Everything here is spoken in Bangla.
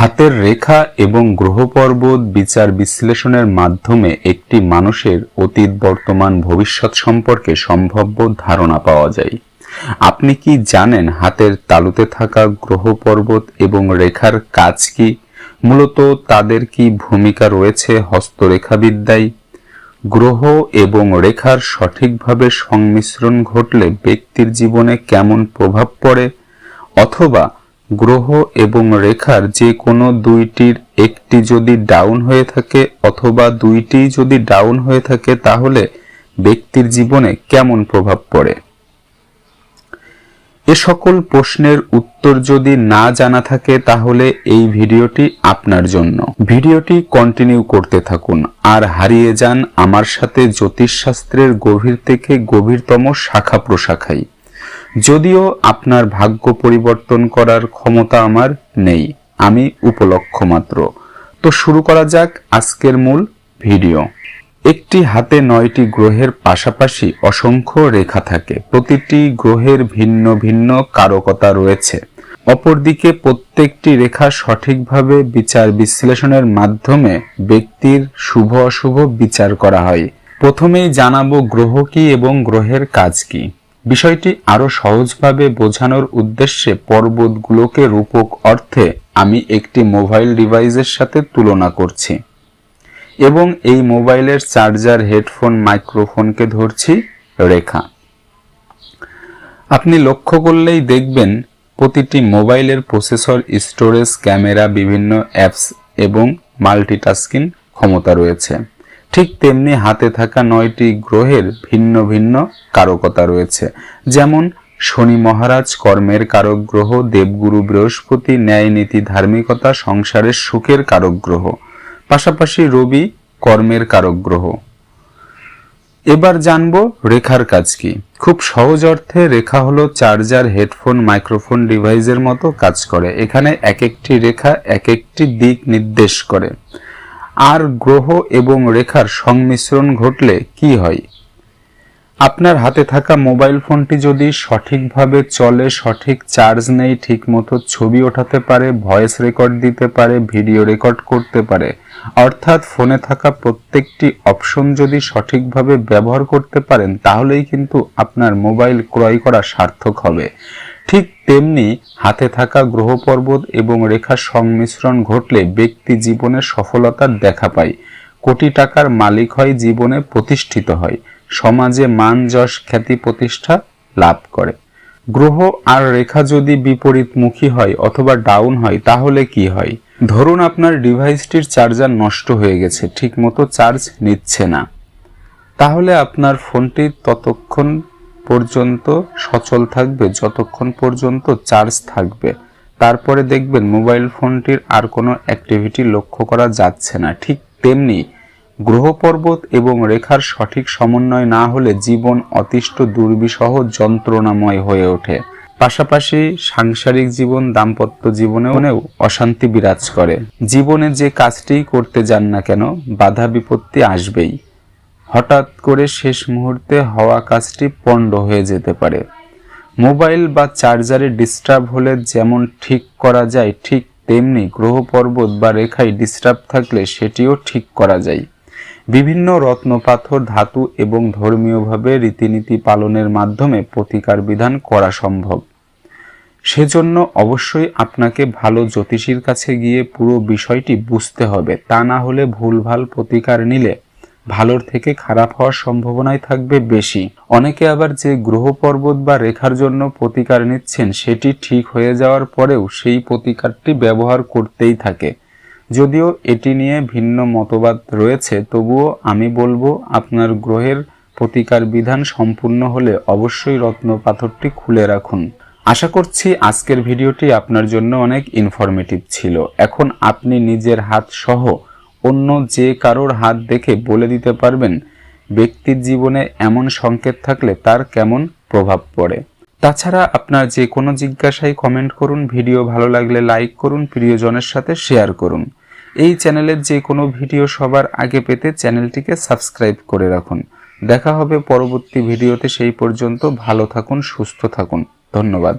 হাতের রেখা এবং গ্রহপর্বত বিচার বিশ্লেষণের মাধ্যমে একটি মানুষের অতীত বর্তমান ভবিষ্যৎ সম্পর্কে সম্ভাব্য ধারণা পাওয়া যায়। আপনি কি জানেন হাতের তালুতে থাকা গ্রহপর্বত এবং রেখার কাজ কি? মূলত তাদের কি ভূমিকা রয়েছে হস্তরেখাবিদ্যায়? গ্রহ এবং রেখার সঠিকভাবে সংমিশ্রণ ঘটলে ব্যক্তির জীবনে কেমন প্রভাব পড়ে? অথবা গ্রহ এবং রেখার যে কোনো দুইটির একটি যদি ডাউন হয়ে থাকে অথবা দুইটি যদি ডাউন হয়ে থাকে, তাহলে ব্যক্তির জীবনে কেমন প্রভাব পড়ে? এ সকল প্রশ্নের উত্তর যদি না জানা থাকে, তাহলে এই ভিডিওটি আপনার জন্য। ভিডিওটি কন্টিনিউ করতে থাকুন আর হারিয়ে যান আমার সাথে জ্যোতিষশাস্ত্রের গভীর থেকে গভীরতম শাখা প্রশাখায় যদিও আপনার ভাগ্য পরিবর্তন করার ক্ষমতা আমার নেই, আমি উপলক্ষ মাত্র। তো শুরু করা যাক আজকের মূল ভিডিও। একটি হাতে নয়টি গ্রহের পাশাপাশি অসংখ্য রেখা থাকে। প্রতিটি গ্রহের ভিন্ন ভিন্ন কারকতা রয়েছে। অপরদিকে প্রত্যেকটি রেখা সঠিকভাবে বিচার বিশ্লেষণের মাধ্যমে ব্যক্তির শুভ অশুভ বিচার করা হয়। প্রথমেই জানাব গ্রহ কি এবং গ্রহের কাজ কি। বিষয়টি আরও সহজভাবে বোঝানোর উদ্দেশ্যে পর্বতগুলোকে রূপক অর্থে আমি একটি মোবাইল ডিভাইসের সাথে তুলনা করছি। এবং এই মোবাইলের চার্জার, হেডফোন, মাইক্রোফোনকে ধরছি রেখা। আপনি লক্ষ্য করলেই দেখবেন প্রতিটি মোবাইলের প্রসেসর, স্টোরেজ, ক্যামেরা, বিভিন্ন অ্যাপস এবং মাল্টিটাস্কিং ক্ষমতা রয়েছে। ঠিক তেমনি হাতে থাকা নয়টি গ্রহের ভিন্ন ভিন্ন কারকতা রয়েছে। যেমন, শনি মহারাজ কর্মের কারক গ্রহ দেবগুরু বৃহস্পতি, ন্যায় নীতি, ধার্মিকতা, সংসারের সুখের কারক গ্রহ পাশাপাশি রবি কর্মের কারক গ্রহ এবার জানব রেখার কাজ কি। খুব সহজ অর্থে রেখা হলো চার্জার, হেডফোন, মাইক্রোফোন, ডিভাইসের মতো কাজ করে। এখানে এক একটি রেখা এক একটি দিক নির্দেশ করে। আর গ্রহ এবং রেখার সংমিশ্রণ ঘটলে কি হয়? আপনার হাতে থাকা মোবাইল ফোনটি যদি সঠিকভাবে চলে, সঠিক চার্জ নেই, ঠিকমতো ছবি ওঠাতে পারে, ভয়েস রেকর্ড দিতে পারে, ভিডিও রেকর্ড করতে পারে, অর্থাৎ ফোনে থাকা প্রত্যেকটি অপশন যদি সঠিকভাবে ব্যবহার করতে পারেন, তাহলেই কিন্তু আপনার মোবাইল ক্রয় করা সার্থক হবে। ঠিক তেমনি হাতে থাকা গ্রহ পর্বত এবং রেখার সংমিশ্রণ ঘটলে ব্যক্তি জীবনে সফলতার দেখা পায়। কোটি টাকার মালিক হয় জীবনে প্রতিষ্ঠিত হয়। সমাজে মান যশ খ্যাতি প্রতিষ্ঠা লাভ করে। গ্রহ আর রেখা যদি বিপরীতমুখী হয় অথবা ডাউন হয়, তাহলে কি হয়? ধরুন আপনার ডিভাইসটির চার্জার নষ্ট হয়ে গেছে, ঠিকমতো চার্জ নিচ্ছে না। তাহলে আপনার ফোনটি ততক্ষণ পর্যন্ত সচল থাকবে, যতক্ষণ পর্যন্ত চার্জ থাকবে। তারপরে দেখবেন মোবাইল ফোনটির আর কোনো অ্যাক্টিভিটি লক্ষ্য করা যাচ্ছে না। ঠিক তেমনি গ্রহ পর্বত এবং রেখার সঠিক সমন্বয় না হলে জীবন অতিষ্ঠ, দুর্বিষহ, যন্ত্রণাময় হয়ে ওঠে। পাশাপাশি সাংসারিক জীবন, দাম্পত্য জীবনেও অশান্তি বিরাজ করে। জীবনে যে কাজটি করতে যান না কেন, বাধা বিপত্তি আসবেই। হঠাৎ করে শেষ মুহূর্তে হওয়া কাজটি পণ্ড হয়ে যেতে পারে। মোবাইল বা চার্জারে ডিস্টার্ব হলে যেমন ঠিক করা যায়, ঠিক তেমনি গ্রহ পর্বত বা রেখায় ডিস্টার্ব থাকলে সেটিও ঠিক করা যায়। বিভিন্ন রত্নপাথর ধাতু এবং ধর্মীয়ভাবে রীতিনীতি পালনের মাধ্যমে প্রতিকার বিধান করা সম্ভব। সেজন্য অবশ্যই আপনাকে ভালো জ্যোতিষীর কাছে গিয়ে পুরো বিষয়টি বুঝতে হবে। তা না হলে ভুলভাল প্রতিকার নিলে ভালোর থেকে খারাপ হওয়ার সম্ভাবনাই থাকবে বেশি। অনেকে আবার যে গ্রহ পর্বত বা রেখার জন্য প্রতিকার নিচ্ছেন, সেটি ঠিক হয়ে যাওয়ার পরেও সেই প্রতিকারটি ব্যবহার করতেই থাকে। যদিও এটি নিয়ে ভিন্ন মতবাদ রয়েছে, তবুও আমি বলব আপনার গ্রহের প্রতিকার বিধান সম্পূর্ণ হলে অবশ্যই রত্ন পাথরটি খুলে রাখুন। আশা করছি আজকের ভিডিওটি আপনার জন্য অনেক ইনফরমেটিভ ছিল। এখন আপনি নিজের হাত সহ অন্য যে কারোর হাত দেখে বলে দিতে পারবেন, ব্যক্তির জীবনে এমন সংকেত থাকলে তার কেমন প্রভাব পড়ে। তাছাড়া আপনার যে কোনো জিজ্ঞাসায় কমেন্ট করুন ভিডিও ভালো লাগলে লাইক করুন, প্রিয়জনের সাথে শেয়ার করুন। এই চ্যানেলের যে কোনো ভিডিও সবার আগে পেতে চ্যানেলটিকে সাবস্ক্রাইব করে রাখুন। দেখা হবে পরবর্তী ভিডিওতে সেই পর্যন্ত ভালো থাকুন, সুস্থ থাকুন। ধন্যবাদ।